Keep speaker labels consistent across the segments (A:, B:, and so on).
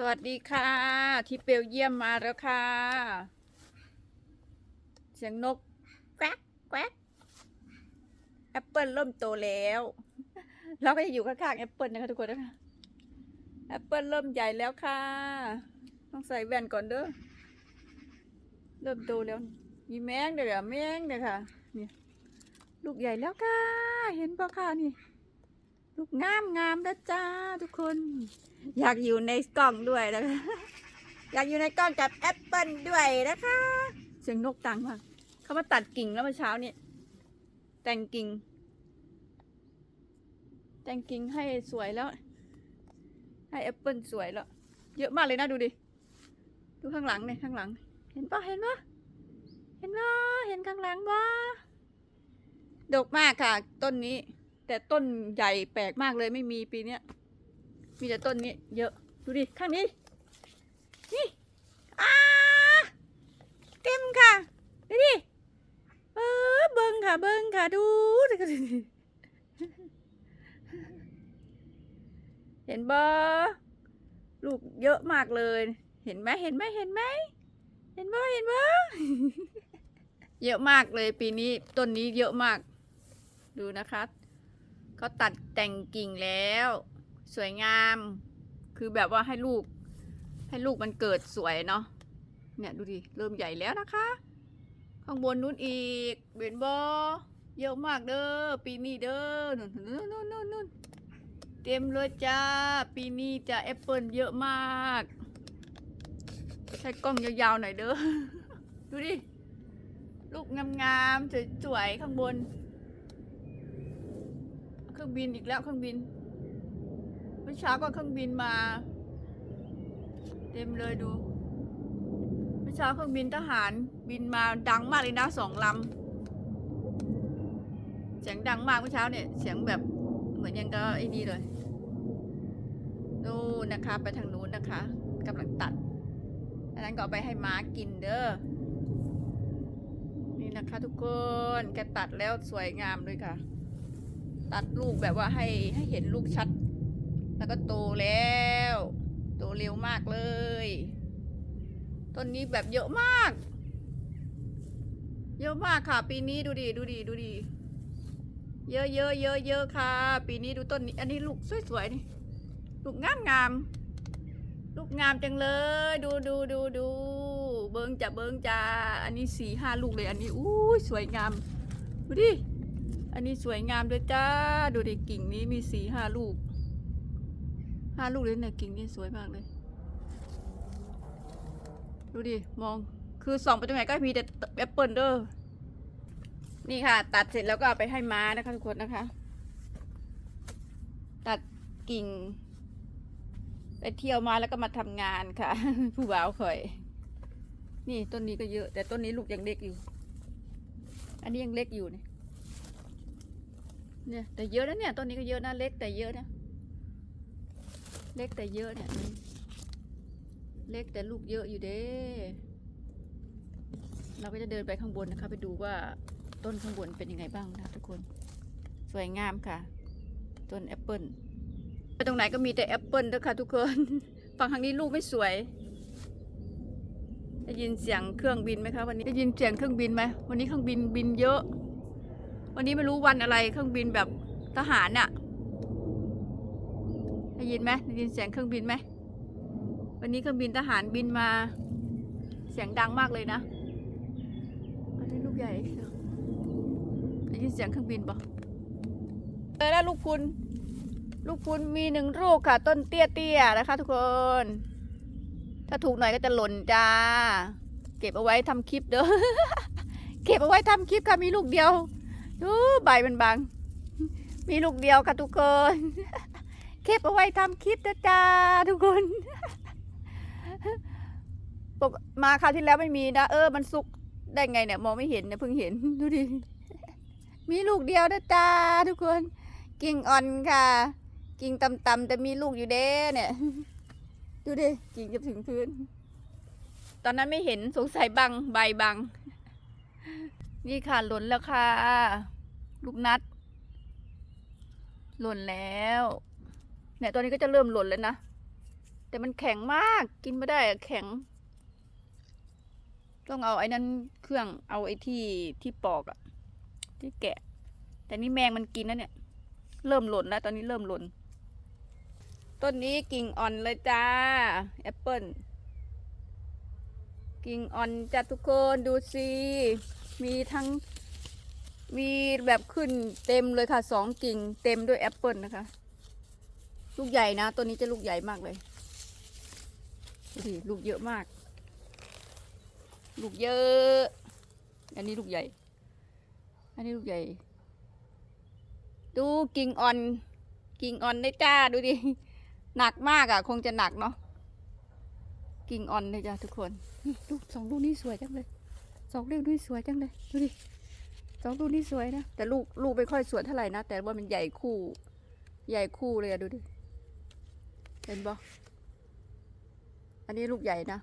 A: สวัสดีค่ะ ที่เปลเยี่ยมมาแล้วค่ะ เสียงนกแกวกแกวกแอปเปิลเริ่มโตแล้ว เราก็จะอยู่ข้างๆแอปเปิลนะคะทุกคนนะคะแอปเปิลเริ่มใหญ่แล้วค่ะ ต้องใส่แว่นก่อนเด้อเริ่มโตแล้ว มีแมงเดี๋ยวแมงเดี๋ยวค่ะนี่ลูกใหญ่แล้วค่ะ เห็นปะค่ะนี่ ลูกงามงามนะจ้าทุกคน อยากอยู่ในกล้องด้วยนะคะอยากอยู่ในกล้องกับแอปเปิลด้วยนะคะเสียงนกตังมากเขามาตัดกิ่งแล้วเมื่อเช้าเนี่ยแต่งกิ่ง แต่งกิ่งให้สวยแล้ว ให้แอปเปิลสวยแล้ว เยอะมากเลยนะดูดิดูข้างหลังเนี่ยข้างหลัง เห็นปะเห็นปะเห็นปะเห็นข้างหลังปะดกมากค่ะ ต้นนี้ แต่ต้นใหญ่แปลกมากเลยไม่มีปีเนี้ยมีแต่ต้นนี้ เยอะดูดิข้างนี้ นี่อ้าเต็มค่ะดูดิเออเบิ้งค่ะ เบิ้งค่ะดูดิเห็นบ่ลูกเยอะมากเลย เห็นไหมเห็นไหมเห็นไหมเห็นบ่เห็นบ่เยอะมากเลยปีนี้ต้นนี้เยอะมาก ดูนะคะ เขาตัดแต่งกิ่งแล้ว สวยงาม คือแบบว่าให้ลูก ให้ลูกมันเกิดสวยเนาะเนี่ยดูดิเริ่มใหญ่แล้วนะคะ ข้างบนนู้นอีกเห็นบอเยอะมากเด้อปีนี้เด้อนู่นนู่นนู่นนู่นนู่นเต็มเลยจ้า ปีนี้จะแอปเปิลเยอะมากใช้กล้องยาวๆหน่อยเด้อ ดูดิ ลูกงามๆสวยๆข้างบน เครื่องบินอีกแล้วเครื่องบินเมื่อเช้าก็เครื่องบินมา เต็มเลยดูเมื่อเช้าเครื่องบินทหารบินมาดังมากเลยนะสองลำเสียงดังมากเมื่อเช้าเนี่ยเสียงแบบเหมือนยังก็ไอ้นี่เลยนู่นนะคะ ไปทางนู้นนะคะกำลังตัดอันนั้นก็ไปให้ม้ากินเด้อนี่นะคะทุกคนแกตัดแล้วสวยงามเลยค่ะ ตัดลูกแบบว่าให้ให้เห็นลูกชัด แล้วก็โตแล้ว โตเร็วมากเลย ต้นนี้แบบเยอะมาก เยอะมากค่ะ ปีนี้ดูดิดูดิดูดิเยอะเยอะเยอะเยอะค่ะ ปีนี้ดูต้นนี้ อันนี้ลูกสวยๆนี่ ลูกงามงาม ลูกงามจังเลย ดูดูดูดู เบิงจะเบิงจ้าอันนี้สี่ห้าลูกเลย อันนี้อู้สวยงาม ดูดิ อันนี้สวยงามด้วยจ้า ดูดิกิ่งนี้มีสีห้าลูก ห้าลูกเลยเนี่ยกิ่งนี้สวยมากเลย ดูดิ มอง คือส่องไปตรงไหนก็มีแต่แอปเปิลเด้อ นี่ค่ะ ตัดเสร็จแล้วก็เอาไปให้ม้านะคะทุกคนนะคะ ตัดกิ่ง ไปเที่ยวมาแล้วก็มาทำงานค่ะ ผู้บ่าวคอย นี่ต้นนี้ก็เยอะ แต่ต้นนี้ลูกยังเล็กอยู่ อันนี้ยังเล็กอยู่เนี่ย เนี่ยแต่เยอะนะเนี่ยต้นนี้ก็เยอะนะเล็กแต่เยอะนะ เล็กแต่เยอะเนี่ย เล็กแต่ลูกเยอะอยู่เด้เราก็จะเดินไปข้างบนนะคะ ไปดูว่าต้นข้างบนเป็นยังไงบ้างนะทุกคน สวยงามค่ะ ต้นแอปเปิลไปตรงไหนก็มีแต่แอปเปิลนะคะทุกคนฝั่งทางนี้ลูกไม่สวย ได้ยินเสียงเครื่องบินไหมคะวันนี้ได้ยินเสียงเครื่องบินไหมวันนี้เครื่องบินบินเยอะ วันนี้ไม่รู้วันอะไรเครื่องบินแบบทหารน่ะได้ยินไหมได้ยินเสียงเครื่องบินไหมวันนี้เครื่องบินทหารบินมา เสียงดังมากเลยนะอันนี้ลูกใหญ่ได้ยินเสียงเครื่องบินปะเจอแล้วลูกคุณลูกคุณมีหนึ่งลูกค่ะ ต้นเตี้ยๆนะคะ ทุกคน ถ้าถูกหน่อยก็จะหล่นจ้า เก็บเอาไว้ทำคลิปเด้อเก็บเอาไว้ทำคลิปค่ะมีลูกเดียว ดูใบมันบาง มีลูกเดียวค่ะทุกคน เก็บเอาไว้ทำคลิปนะจ้าทุกคนปกมาคราวที่แล้วไม่มีนะ เออ มันสุกได้ไงเนี่ย มองไม่เห็นเนี่ยเพิ่งเห็น ดูดิ มีลูกเดียวนะจ้าทุกคน กิ่งอ่อนค่ะ กิ่งต่ำๆแต่มีลูกอยู่เด้เนี่ย ดูดิ กิ่งจะถึงพื้น ตอนนั้นไม่เห็นสงสัยบังใบบัง นี่ค่ะหล่นแล้วค่ะ ลูกนัด หล่นแล้วเนี่ยตอนนี้ก็จะเริ่มหล่นแล้วนะ แต่มันแข็งมากกินไม่ได้อะแข็ง ต้องเอาไอ้นั้นเครื่องเอาไอ้ที่ที่ปอกอะที่แกะ แต่นี่แมงมันกินนะเนี่ย เริ่มหล่นแล้วตอนนี้เริ่มหล่นต้นนี้กิ่งอ่อนเลยจ้าแอปเปิลกิ่งอ่อนจ้าทุกคนดูสิ มีทั้งมีแบบขึ้นเต็มเลยค่ะสองกิ่งเต็มด้วยแอปเปิลนะคะ ลูกใหญ่นะตัวนี้จะลูกใหญ่มากเลยดูดิลูกเยอะมาก ลูกเยอะ อันนี้ลูกใหญ่ อันนี้ลูกใหญ่ ดูกิ่งอ่อน กิ่งอ่อนได้จ้าดูดิหนักมากอะ คงจะหนักเนาะกิ่งอ่อนเลยจ้าทุกคน ลูกสองลูกนี้สวยจังเลย สองลูกนี้สวยจังเลยดูดิสองลูกนี้สวยนะแต่ลูกลูกไม่ค่อยสวยเท่าไหร่นะแต่ว่ามันใหญ่คู่ ใหญ่คู่เลยอะดูดิเห็นปะอันนี้ลูกใหญ่นะ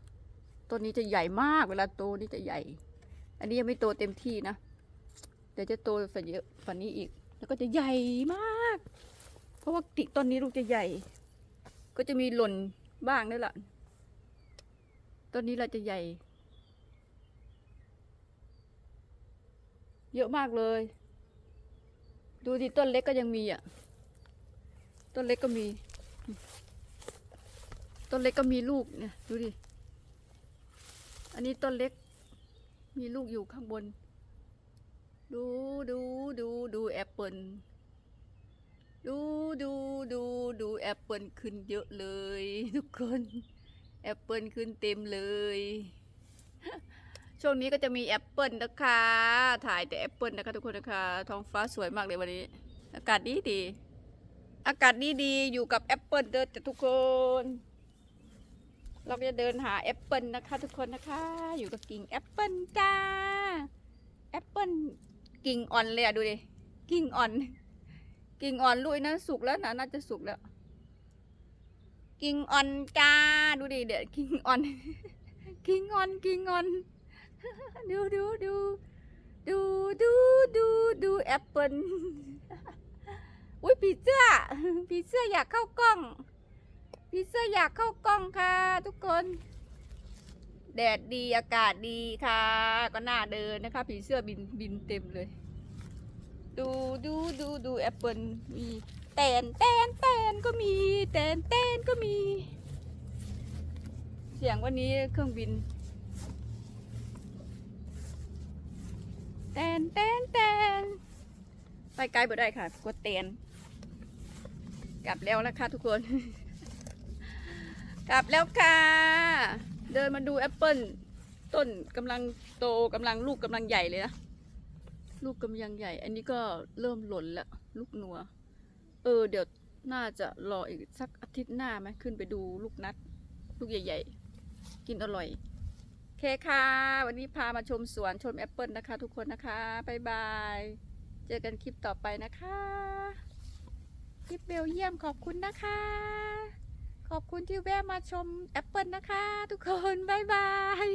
A: ต้นนี้จะใหญ่มากเวลาโตนี่จะใหญ่ อันนี้ยังไม่โตเต็มที่นะเดี๋ยวจะโตฝันเยอะฝันนี้อีก แล้วก็จะใหญ่มาก เพราะว่าติต้นนี้ลูกจะใหญ่ ก็จะมีหล่นบ้างด้วยล่ะต้นนี้เราจะใหญ่ เยอะมากเลย ดูที่ต้นเล็กก็ยังมีอะ ต้นเล็กก็มี ต้นเล็กก็มีลูกเนี่ย ดูดิ อันนี้ต้นเล็ก มีลูกอยู่ข้างบน ดูดูดูดูแอปเปิลดูดูดูดูแอปเปิลขึ้นเยอะเลย ทุกคน แอปเปิลขึ้นเต็มเลย ช่วงนี้ก็จะมีแอปเปิลนะคะ ถ่ายแต่แอปเปิลนะคะทุกคนนะคะ ท้องฟ้าสวยมากเลยวันนี้ อากาศดีดี อากาศดีดีอยู่กับแอปเปิลเด้อแต่ทุกคน เราจะเดินหาแอปเปิลนะคะ ทุกคนนะคะ อยู่กับกิ่งแอปเปิลจ้า แอปเปิลกิ่งอ่อนเลยอะดูดิ กิ่งอ่อน กิ่งอ่อนลุยนั้นสุกแล้วนะน่าจะสุกแล้ว กิ่งอ่อนจ้า ดูดิเดี๋ยวกิ่งอ่อน กิ่งอ่อนกิ่งอ่อน ดูดูดูดูดูดูดูแอปเปิลอุ้ยผีเสื้อผีเสื้ออยากเข้ากล้องผีเสื้ออยากเข้ากล้องค่ะ ทุกคน แดดดีอากาศดีค่ะ ก็น่าเดินนะคะผีเสื้อบินบินเต็มเลย ดูดูดูดูแอปเปิลมีแตนแตนแตนก็มีแตนแตนก็มี เสียงวันนี้เครื่องบิน แตนแตนแตนไปไกลบ่ได้ค่ะกดแตนกลับแล้วนะคะทุกคน กลับแล้วค่ะ เดินมาดูแอปเปิลต้นกำลังโตกำลังลูกกำลังใหญ่เลยนะลูกกำลังใหญ่ อันนี้ก็เริ่มหล่นแล้วลูกนัว เออ เดี๋ยวน่าจะรออีกสักอาทิตย์หน้าไหมขึ้นไปดูลูกนัด ลูกใหญ่ ๆ กินอร่อย เคค่ะ วันนี้พามาชมสวนชมแอปเปิลนะคะ ทุกคนนะคะบายบาย เจอกันคลิปต่อไปนะคะ คลิปเบลเยี่ยมขอบคุณนะคะ ขอบคุณที่แวะมาชมแอปเปิลนะคะ ทุกคนบายบาย